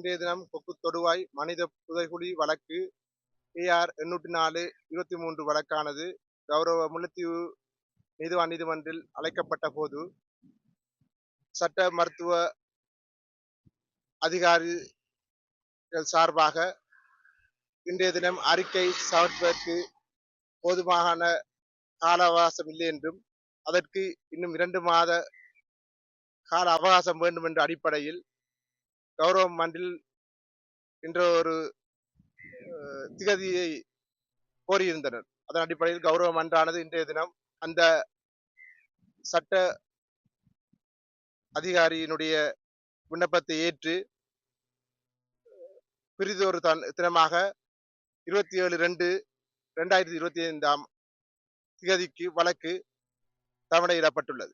இன்றைய தினம் கொக்கு தொடுவாய் மனித புதைகுழி வழக்கு ஏஆர் எண்ணூற்றி நாலு இருபத்தி மூன்று வழக்கானது கௌரவ முல்லைத்தீவு நீதிவான் நீதிமன்றில் அழைக்கப்பட்ட போது சட்ட மருத்துவ அதிகாரிகள் சார்பாக இன்றைய தினம் அறிக்கை சமர்ப்பதற்கு போதுமான கால அவகாசம் இல்லை என்றும் அதற்கு இன்னும் இரண்டு மாத கால அவகாசம் வேண்டும் என்ற அடிப்படையில் கௌரவம் ஆண்டில் என்ற ஒரு திகதியை கோரியிருந்தனர். அதன் அடிப்படையில் கௌரவ மன்றானது இன்றைய தினம் அந்த சட்ட அதிகாரியினுடைய விண்ணப்பத்தை ஏற்று பிரிதொரு தன் தினமாக இருபத்தி ஏழு ரெண்டு ரெண்டாயிரத்தி இருபத்தி ஐந்தாம் திகதிக்கு வழக்கு தவணையிடப்பட்டுள்ளது